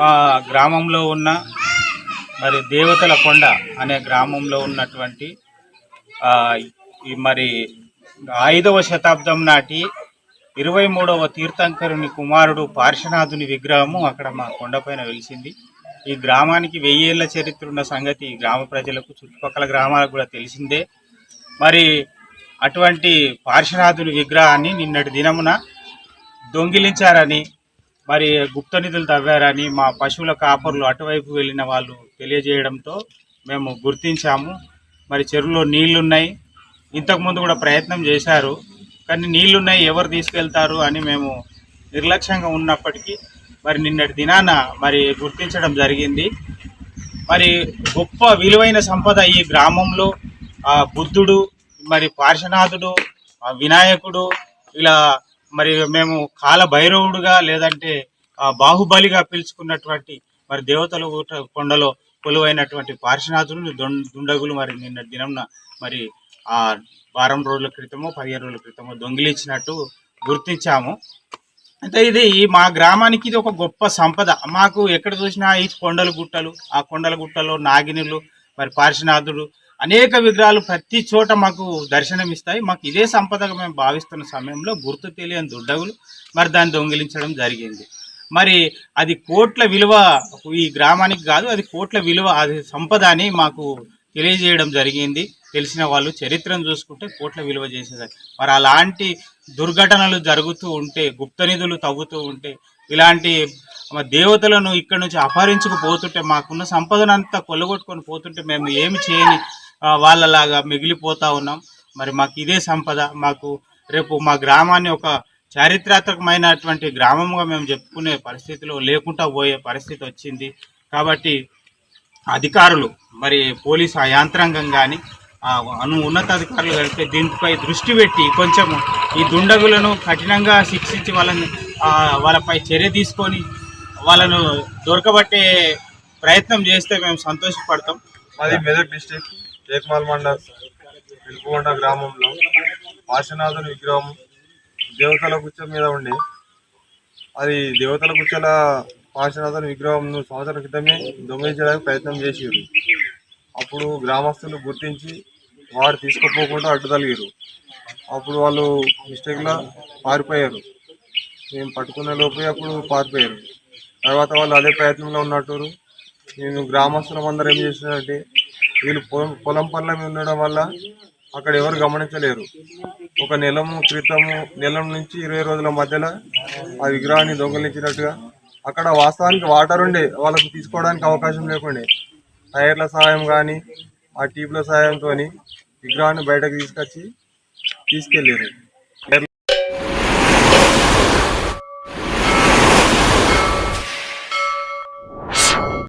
మా గ్రామంలో ఉన్న మరి దేవతల కొండ అనే గ్రామంలో ఉన్నటువంటి ఈ మరి ఐదవ శతాబ్దం నాటి ఇరవై మూడవ తీర్థంకరుని కుమారుడు పార్శ్వనాథుని విగ్రహము అక్కడ మా కొండపైన వెలిసింది. ఈ గ్రామానికి వెయ్యేళ్ళ చరిత్ర ఉన్న సంగతి గ్రామ ప్రజలకు చుట్టుపక్కల గ్రామాలకు కూడా తెలిసిందే. మరి అటువంటి పార్శ్వనాథుని విగ్రహాన్ని నిన్నటి దినమున దొంగిలించారని మరి గుప్త నిధులు తవ్వారని మా పశువుల కాపర్లు అటువైపు వెళ్ళిన వాళ్ళు తెలియజేయడంతో మేము గుర్తించాము. మరి చెరువులో నీళ్ళున్నాయి. ఇంతకుముందు కూడా ప్రయత్నం చేశారు. కానీ నీళ్ళున్నాయి ఎవరు తీసుకెళ్తారు అని మేము నిర్లక్ష్యంగా ఉన్నప్పటికీ మరి నిన్నటి దినాన మరి గుర్తించడం జరిగింది. మరి గొప్ప విలువైన సంపద ఈ గ్రామంలో. బుద్ధుడు మరి పార్శ్వనాథుడు వినాయకుడు ఇలా మరి మేము కాల భైరవుడుగా లేదంటే బాహుబలిగా పిలుచుకున్నటువంటి మరి దేవతల కొండలో కొలువైనటువంటి పార్శ్వనాథులు దొం- దుండగులు మరి నిన్న దినంన మరి ఆ వారం రోజుల క్రితమో పదిహేను రోజుల క్రితమో దొంగిలించినట్టు గుర్తించాము. అయితే ఇది ఈ మా గ్రామానికి ఇది ఒక గొప్ప సంపద. మాకు ఎక్కడ చూసినా ఈ కొండల గుట్టలు ఆ కొండల గుట్టలో నాగినులు మరి పార్శ్వనాథుడు అనేక విగ్రహాలు ప్రతి చోట మాకు దర్శనం ఇస్తాయి మాకు ఇదే సంపదగా మేము భావిస్తున్న సమయంలో గుర్తు తెలియని దుడ్డగులు మరి దాన్ని దొంగిలించడం జరిగింది. మరి అది కోట్ల విలువ ఈ గ్రామానికి కాదు అది కోట్ల విలువ అది సంపద అని మాకు తెలియజేయడం జరిగింది. తెలిసిన వాళ్ళు చరిత్రను చూసుకుంటే కోట్ల విలువ చేసేదాన్ని మరి అలాంటి దుర్ఘటనలు జరుగుతూ ఉంటే గుప్త నిధులు తవ్వుతూ ఉంటే ఇలాంటి దేవతలను ఇక్కడ నుంచి అపహరించుకుపోతుంటే మాకున్న సంపదనంతా కొల్లగొట్టుకొని పోతుంటే మేము ఏమి చేయని వాళ్ళలాగా మిగిలిపోతా ఉన్నాం. మరి మాకు ఇదే సంపద. మాకు రేపు మా గ్రామాన్ని ఒక చారిత్రాత్మకమైనటువంటి గ్రామంగా మేము చెప్పుకునే పరిస్థితిలో లేకుండా పోయే పరిస్థితి వచ్చింది. కాబట్టి అధికారులు మరి పోలీసు ఆ యాంత్రాంగం కానీ అను ఉన్నతాధికారులు కలిపి దీనిపై దృష్టి పెట్టి కొంచెం ఈ దుండగులను కఠినంగా శిక్షించి వాళ్ళని వాళ్ళపై చర్య తీసుకొని వాళ్ళను దొరకబట్టే ప్రయత్నం చేస్తే మేము సంతోషపడతాం. మాది మెదక్ డిస్టిక్ టేక్మాల్ మండల్ పిలుపుకొండ గ్రామంలో పాశనాథుని విగ్రహం దేవతల గుచ్చ మీద ఉండి అది దేవతల గుచ్చల పాశనాథుని విగ్రహం సంవత్సరాల క్రితమే దొంగిలించడానికి ప్రయత్నం చేసారు అప్పుడు గ్రామస్తులు గుర్తించి వారు తీసుకుపోకుండా అడ్డుదలిగారు అప్పుడు వాళ్ళు మిస్టేక్లో పారిపోయారు. మేము పట్టుకునే లోపే అప్పుడు పారిపోయారు. తర్వాత వాళ్ళు అదే ప్రయత్నంలో ఉన్నట్టు నేను గ్రామస్తులం అందరూ ఏం చేసినారంటే వీళ్ళు పొలం పొలం పనుల మీద ఉండడం వల్ల అక్కడ ఎవరు గమనించలేరు. ఒక నెలము క్రితము నెల నుంచి ఇరవై రోజుల మధ్యలో ఆ విగ్రహాన్ని దొంగలించినట్టుగా అక్కడ వాస్తవానికి వాటర్ ఉండే వాళ్ళకు తీసుకోవడానికి అవకాశం లేకుండే. టైర్ల సహాయం కానీ ఆ ట్యూబ్ల సహాయంతో విగ్రహాన్ని బయటకు తీసుకొచ్చి తీసుకెళ్ళారు